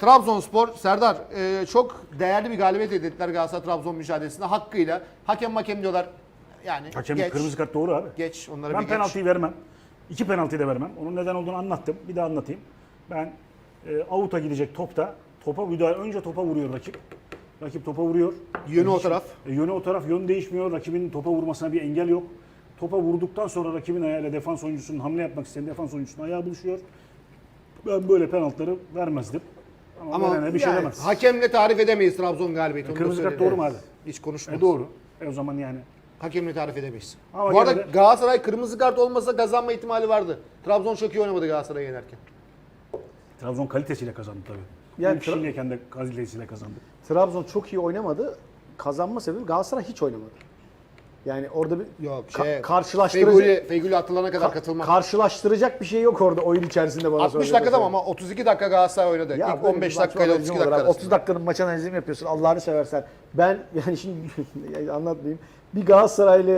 Trabzonspor, Serdar e, çok değerli bir galibiyet elde ettiler Galatasaray Trabzon mücadelesinde hakkıyla. Hakem hakem diyorlar. Yani Hakem geç, kırmızı kart doğru abi. geç onları Ben bir geç. penaltıyı vermem. İki penaltıyı da vermem. Onun neden olduğunu anlattım. Bir daha anlatayım. Ben e, avuta gidecek topta topa müdahale önce topa vuruyor rakip. Rakip topa vuruyor. Yönü o taraf. E, yönü o taraf. Yön değişmiyor. Rakibin topa vurmasına bir engel yok. Topa vurduktan sonra rakibin ayağıyla defans oyuncusunun hamle yapmak isteyen defans oyuncusunun ayağı buluşuyor. Ben böyle penaltıları vermezdim. Ama, Ama bir şey yani demez. hakemle tarif edemeyiz Trabzon galibiyeti. onu da Kırmızı kart doğru mu abi? Hiç E, konuşmayız. doğru. E, o zaman yani Hakemle tarif edemeyiz. Ama Bu arada gene de- Galatasaray kırmızı kart olmasa kazanma ihtimali vardı. Trabzon çok iyi oynamadı Galatasaray'ı yenerken. Trabzon kalitesiyle kazandı tabii. Yani Yani kişiliğiyle de kalitesiyle kazandı. Trabzon çok iyi oynamadı. Kazanma sebebi Galatasaray hiç oynamadı. Yani orada bir Yok ka- şey. karşılaştıracak Feguli, Feguli atılana kadar ka- katılmak. karşılaştıracak bir şey yok orada oyun içerisinde bana 60 soracak dakikada mı ama 32 dakika Galatasaray oynadı. İlk böyle 15 bir maç dakika ile analizi 32 mi olur dakika abi? 30 arasında. dakikanın maç analizi mi yapıyorsun? Allah'ını seversen. Ben yani şimdi anlatmayayım. Bir Galatasaraylı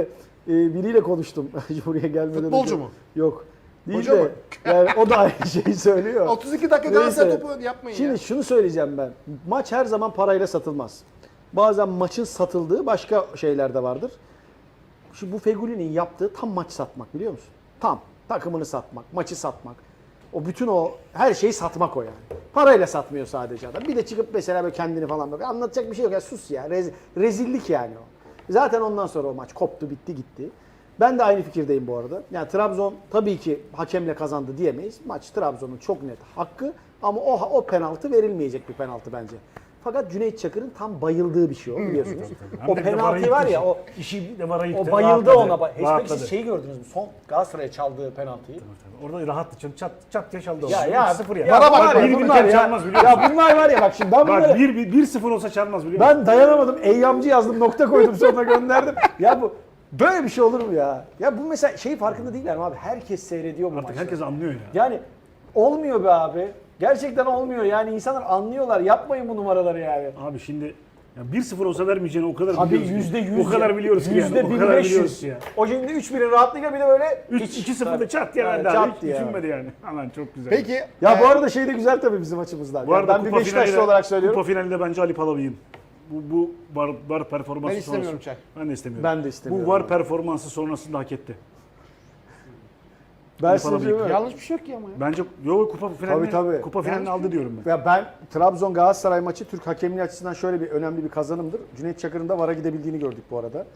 e, biriyle konuştum buraya gelmeden Futbolcu mu? Yok. Değil Hoca de mı? yani o da aynı şeyi söylüyor. 32 dakika Galatasaray Neyse. topu yapmayın Şimdi ya. şunu söyleyeceğim ben. Maç her zaman parayla satılmaz. Bazen maçın satıldığı başka şeyler de vardır. Şu bu Feguli'nin yaptığı tam maç satmak biliyor musun? Tam takımını satmak, maçı satmak. O bütün o her şeyi satmak o yani. Parayla satmıyor sadece adam. Bir de çıkıp mesela böyle kendini falan böyle anlatacak bir şey yok ya sus ya. Rez- rezillik yani o. Zaten ondan sonra o maç koptu, bitti, gitti. Ben de aynı fikirdeyim bu arada. Yani Trabzon tabii ki hakemle kazandı diyemeyiz. Maç Trabzon'un çok net hakkı ama o o penaltı verilmeyecek bir penaltı bence. Fakat Cüneyt Çakır'ın tam bayıldığı bir şey o biliyorsunuz. O penaltı var ya o işi de o bayıldı ona. Ba- rahatladı. siz şeyi gördünüz mü? Son Galatasaray'a çaldığı penaltıyı. Orada rahattı. Çat çat, çat diye çaldı. Ya ya 0 ya. Bana bak, ya, bir bunlar ya. çalmaz? Ya bunlar var ya bak şimdi ben Bak bunları 1 1 0 olsa çalmaz biliyor musun? ben dayanamadım. Eyyamcı yazdım, nokta koydum sonra gönderdim. ya bu böyle bir şey olur mu ya? Ya bu mesela şey farkında değiller mi abi? Herkes seyrediyor bu Artık maçları. herkes anlıyor ya. Yani olmuyor be abi. Gerçekten olmuyor. Yani insanlar anlıyorlar. Yapmayın bu numaraları yani. Abi şimdi ya 1-0 olsa vermeyeceğini o kadar Abi biliyoruz. ki. yüzde yüz. O kadar biliyoruz ki yani. Yüzde O bin kadar beş biliyoruz ki ya. O şimdi 3-1'in rahatlığıyla bir de böyle 3 2-0'da çat ya Evet, verdi abi. çat Hiç ya. düşünmedi yani. Aman çok güzel. Peki. Ya e, bu arada şey de güzel tabii bizim açımızdan. Bu Yani arada ben bir kupa Beşiktaşlı finalinde, olarak söylüyorum. Kupa finalinde bence Ali Palabıyım. Bu, bu var, var performansı Ben istemiyorum sonrası- Çay. Ben de istemiyorum. Ben de istemiyorum Bu var abi. performansı sonrasında hak etti. Ben size ya. Yanlış bir şey yok ki ama ya. Bence yo kupa finalini, Tabii, tabii. kupa finalini aldı diyorum ben. Ya ben Trabzon Galatasaray maçı Türk hakemliği açısından şöyle bir önemli bir kazanımdır. Cüneyt Çakır'ın da VAR'a gidebildiğini gördük bu arada.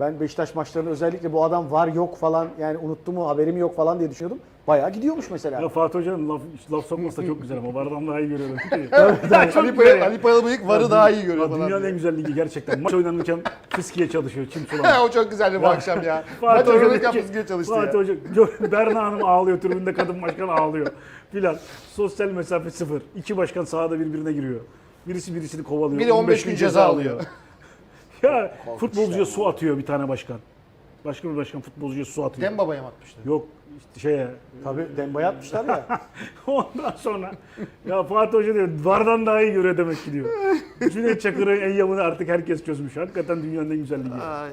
Ben Beşiktaş maçlarında özellikle bu adam VAR yok falan yani unuttu mu haberim yok falan diye düşünüyordum. Bayağı gidiyormuş mesela. Ya Fatih Hoca'nın laf, laf sokması da çok güzel ama vardan daha iyi görüyorum. Ali Pay- Ali Payalbıyık varı daha iyi görüyor Ya falan. Dünyanın en güzel ligi gerçekten. Maç oynanırken fıskiye çalışıyor, çim sulama. o çok güzeldi bu akşam ya. Maç oynanırken fıskiye çalıştı Fatih ya. Hoca, Berna Hanım ağlıyor, tribünde kadın başkan ağlıyor filan. Sosyal mesafe sıfır. İki başkan sahada birbirine giriyor. Birisi birisini kovalıyor. Biri 15 gün ceza alıyor. Ya futbolcuya su atıyor bir tane başkan. Başka bir başkan futbolcuya su atıyor. Dem babaya mı atmıştı? Yok işte şeye. Tabii Demba'ya atmışlar ya. Ondan sonra ya Fatih Hoca diyor vardan daha iyi görüyor demek ki diyor. Cüneyt Çakır'ın eyyamını artık herkes çözmüş. Hakikaten dünyanın en güzel ligi. Ay.